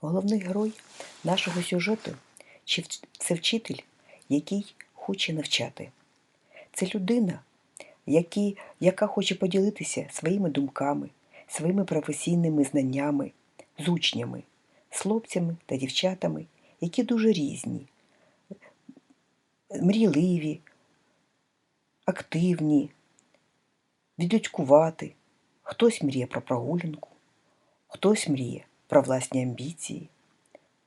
Головний герой нашого сюжету це вчитель, який хоче навчати. Це людина, який, яка хоче поділитися своїми думками, своїми професійними знаннями з учнями, з хлопцями та дівчатами, які дуже різні, мрійливі, активні, віддядькувати. Хтось мріє про прогулянку, хтось мріє про власні амбіції,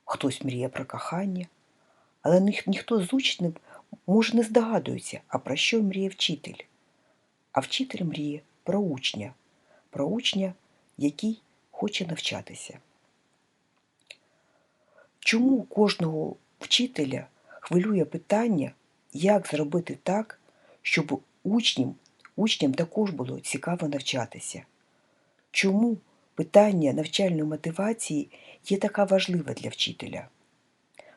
хтось мріє про кохання, але ніх- ніхто з учнів може не здогадується, а про що мріє вчитель. А вчитель мріє про учня, про учня, який хоче навчатися. Чому кожного вчителя хвилює питання, як зробити так, щоб учням, учням також було цікаво навчатися? Чому питання навчальної мотивації є така важлива для вчителя?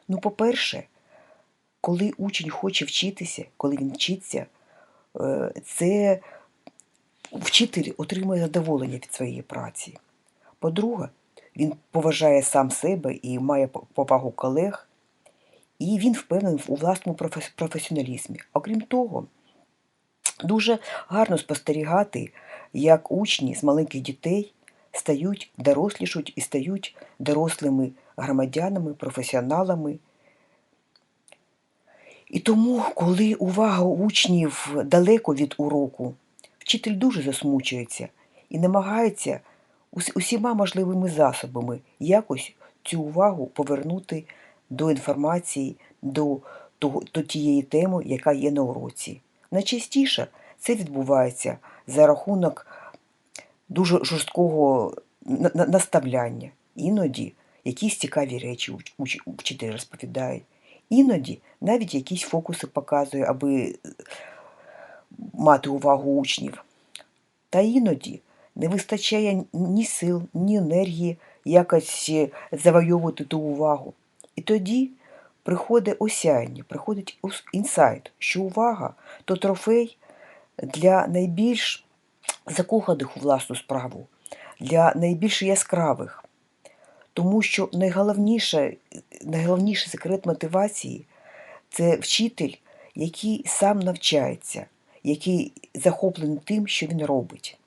Ну, по-перше, коли учень хоче вчитися, коли він вчиться, е, це вчитель отримує задоволення від своєї праці. По-друге, він поважає сам себе і має повагу колег, і він впевнений у власному професіоналізмі. Окрім того, дуже гарно спостерігати, як учні з маленьких дітей стають, дорослішуть і стають дорослими громадянами, професіоналами. І тому, коли увага учнів далеко від уроку, вчитель дуже засмучується і намагається усіма можливими засобами якось цю увагу повернути до інформації, до, до тієї теми, яка є на уроці. Найчастіше це відбувається за рахунок дуже жорсткого на- на- наставляння. Іноді якісь цікаві речі вчитель розповідає. Іноді навіть якісь фокуси показує, аби е, мати увагу учнів. Та іноді не вистачає ні сил, ні енергії якось е, завойовувати ту увагу. І тоді приходить осяяння, приходить інсайт, що увага то трофей для найбільш закоханих у власну справу, для найбільш яскравих. Тому що найголовніше, найголовніший секрет мотивації це вчитель, який сам навчається, який захоплений тим, що він робить,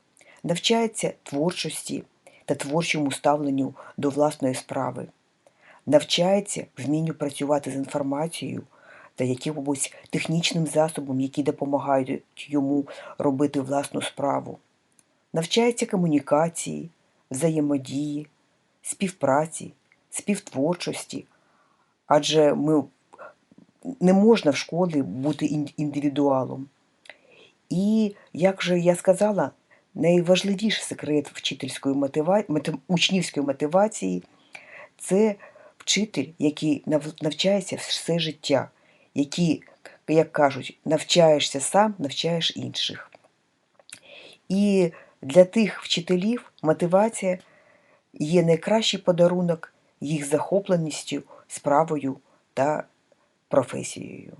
навчається творчості та творчому ставленню до власної справи, навчається вмінню працювати з інформацією та якимось технічним засобом, які допомагають йому робити власну справу, навчається комунікації, взаємодії, співпраці, співтворчості, адже ми не можна в школі бути індивідуалом. І, як же я сказала, найважливіший секрет вчительської мотива... учнівської мотивації це вчитель, який навчається все життя, який, як кажуть, навчаєшся сам, навчаєш інших. І для тих вчителів мотивація є найкращий подарунок їх захопленістю, справою та професією.